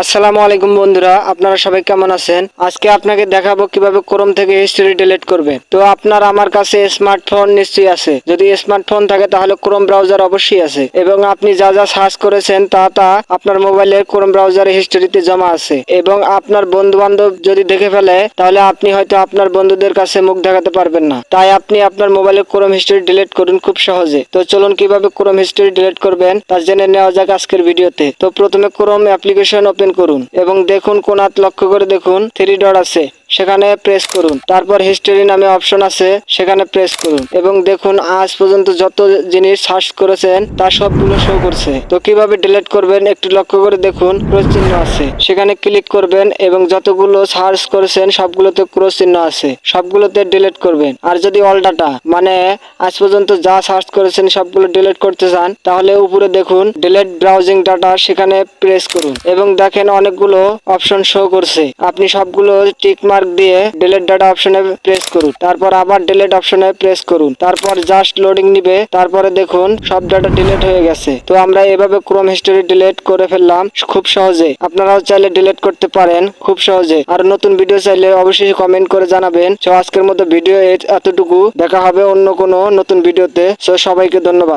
আসসালামু আলাইকুম বন্ধুরা, আপনারা সবাই কেমন আছেন? আজকে আপনাকে দেখাবো কীভাবে ক্রোম থেকে হিস্টরি ডিলিট করবে। তো আপনার আমার কাছে স্মার্টফোন নিশ্চয়ই আছে। যদি স্মার্টফোন থাকে তাহলে ক্রোম ব্রাউজার অবশ্যই আছে। এবং আপনি যা যা সার্চ করেছেন তা তা আপনার মোবাইলের ক্রোম ব্রাউজারে হিস্টরিতে জমা আছে। এবং আপনার বন্ধু বান্ধব যদি দেখে ফেলে, তাহলে আপনি হয়তো আপনার বন্ধুদের কাছে মুখ দেখাতে পারবেন না। তাই আপনি আপনার মোবাইলের ক্রোম হিস্টরি ডিলিট করুন খুব সহজে। তো চলুন কীভাবে ক্রোম হিস্টরি ডিলিট করবেন তা জেনে নেওয়া যাক আজকের ভিডিওতে। তো প্রথমে ক্রোম অ্যাপ্লিকেশন ওপেন করুন এবং দেখুন কোনাত লক্ষ্য করে দেখুন থ্রি ডট আছে। সেখানে প্রেস করুন। তারপর হিস্টোরি নামে অপশন আছে, সেখানে প্রেস করুন। এবং দেখুন, আজ পর্যন্ত যত জিনিস সার্চ করেছেন, তা সবগুলো শো করছে। তো কীভাবে ডিলিট করবেন, একটু লক্ষ্য করে দেখুন ক্রস চিহ্ন আছে। সেখানে ক্লিক করবেন এবং যতগুলো সার্চ করেছেন, সবগুলোতে ক্রস চিহ্ন আছে। সবগুলোতে ডিলিট করবেন। আর যদি অল ডাটা মানে আজ পর্যন্ত যা সার্চ করেছেন, সবগুলো ডিলিট করতে চান, তাহলে উপরে দেখুন ডিলিট ব্রাউজিং ডাটা সেখানে প্রেস করুন। এবং দেখেন, অনেকগুলো অপশন শো করছে। আপনি সবগুলো টিক মার্ক দিয়ে ডিলিট ডাটা অপশনে প্রেস করুন। তারপর আবার ডিলিট অপশনে প্রেস করুন। তারপর জাস্ট লোডিং নিবে। তারপরে দেখুন সব ডাটা ডিলিট হয়ে গেছে। তো আমরা এভাবে ক্রোম হিস্টোরি ডিলেট করে ফেললাম খুব সহজে। আপনারাও চাইলে ডিলেট করতে পারেন খুব সহজে। আর নতুন ভিডিও চাইলে অবশ্যই কমেন্ট করে জানাবেন। তো আজকের মতো ভিডিও এতটুকু। দেখা হবে অন্য কোনো নতুন ভিডিওতে সো সবাইকে ধন্যবাদ।